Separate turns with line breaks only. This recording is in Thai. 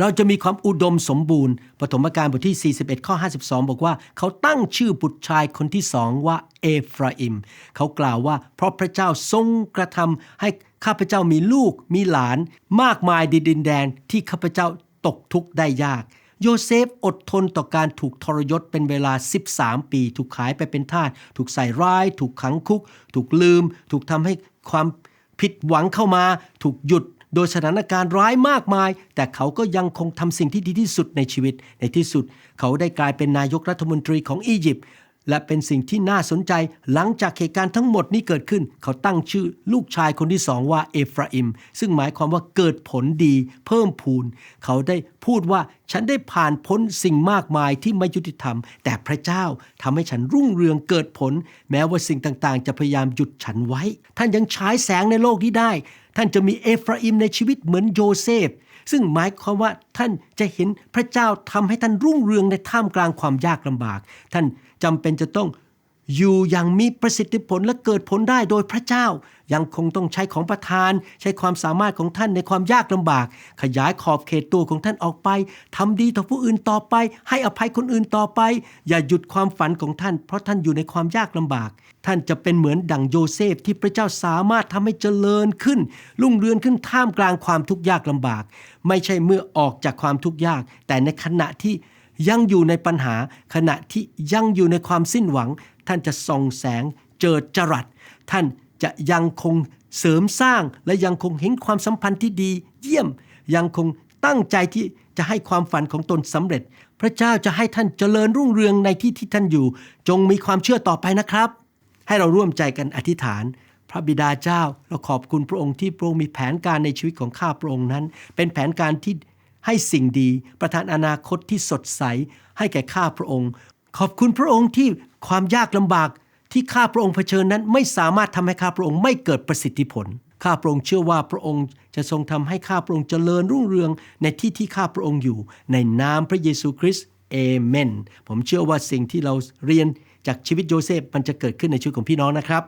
เราจะมีความอุดมสมบูรณ์ปฐมกาลบทที่ 41 ข้อ 52 บอกว่า เขาตั้งชื่อบุตรชายคนที่สองว่าเอฟราอิม เขากล่าวว่า เพราะพระเจ้าทรงกระทำให้ข้าพเจ้ามีลูกมีหลาน มากมายในดินแดนที่ข้าพเจ้าตกทุกข์ได้ยาก โยเซฟอดทนต่อการถูกทรยศเป็นเวลา 13 ปี ถูกขายไปเป็นทาส ถูกใส่ร้าย ถูกขังคุก ถูกลืม ถูกทำให้ความผิดหวังเข้ามา ถูกหยุด โดยสถานการณ์ร้ายมากมาย แต่เขาก็ยังคงทำสิ่งที่ดีที่สุดในชีวิต ในที่สุด เขาได้กลายเป็นนายกรัฐมนตรีของอียิปต์และเป็นสิ่งที่น่าสนใจหลังจากเหตุการณ์ทั้งหมดนี้เกิดขึ้น เขาตั้งชื่อลูกชายคนที่สองว่าเอฟราอิม ซึ่งหมายความว่าเกิดผลดีเพิ่มพูน เขาได้พูดว่าฉันได้ผ่านพ้นสิ่งมากมายที่ไม่ยุติธรรม แต่พระเจ้าทำให้ฉันรุ่งเรืองเกิดผล แม้ว่าสิ่งต่างๆ จะพยายามหยุดฉันไว้ ท่านยังฉายแสงในโลกนี้ได้ ท่านจะมีเอฟราอิมในชีวิตเหมือนโยเซฟ ซึ่งหมายความว่าท่านจะเห็นพระเจ้าทำให้ท่านรุ่งเรืองในท่ามกลางความยากลำบาก ท่านจำเป็นจะต้อง อยู่อย่างมีประสิทธิผลและเกิดผลได้โดยพระเจ้า ยังคงต้องใช้ของประทาน ใช้ความสามารถของท่านในความยากลำบาก ขยายขอบเขตตัวของท่านออกไปทำดีต่อผู้อื่นต่อไป ให้อภัยคนอื่นต่อไป อย่าหยุดความฝันของท่าน เพราะท่านอยู่ในความยากลำบาก ท่านจะเป็นเหมือนดั่งโยเซฟที่พระเจ้าสามารถทำให้เจริญขึ้น รุ่งเรืองขึ้นท่ามกลางความทุกข์ยากลำบาก ไม่ใช่เมื่อออกจากความทุกข์ยาก แต่ในขณะที่ยังอยู่ในปัญหาขณะที่ยังอยู่ในความสิ้นหวัง ท่านจะส่องแสงเจิดจรัส ท่านจะยังคงเสริมสร้างและยังคงเห็นความสัมพันธ์ที่ดี เยี่ยมยังคงตั้งใจที่จะให้ความฝันของตนสำเร็จ พระเจ้าจะให้ท่านเจริญรุ่งเรืองในที่ที่ท่านอยู่ จงมีความเชื่อต่อไปนะครับ ให้เราร่วมใจกันอธิษฐาน พระบิดาเจ้าเราขอบคุณพระองค์ที่พระองค์มีแผนการในชีวิตของข้าพระองค์นั้น เป็นแผนการที่ให้สิ่งดี ประทานอนาคตที่สดใส ให้แก่ข้าพระองค์ ขอบคุณพระองค์ที่ความยากลำบากที่ข้าพระองค์เผชิญนั้นไม่สามารถทำให้ข้าพระองค์ไม่เกิดประสิทธิผล ข้าพระองค์เชื่อว่าพระองค์จะทรงทำให้ข้าพระองค์เจริญรุ่งเรืองในที่ที่ข้าพระองค์อยู่ ในนามพระเยซูคริสต์เอเมน ผมเชื่อว่าสิ่งที่เราเรียนจากชีวิตโยเซฟมันจะเกิดขึ้นในชีวิตของพี่น้องนะครับ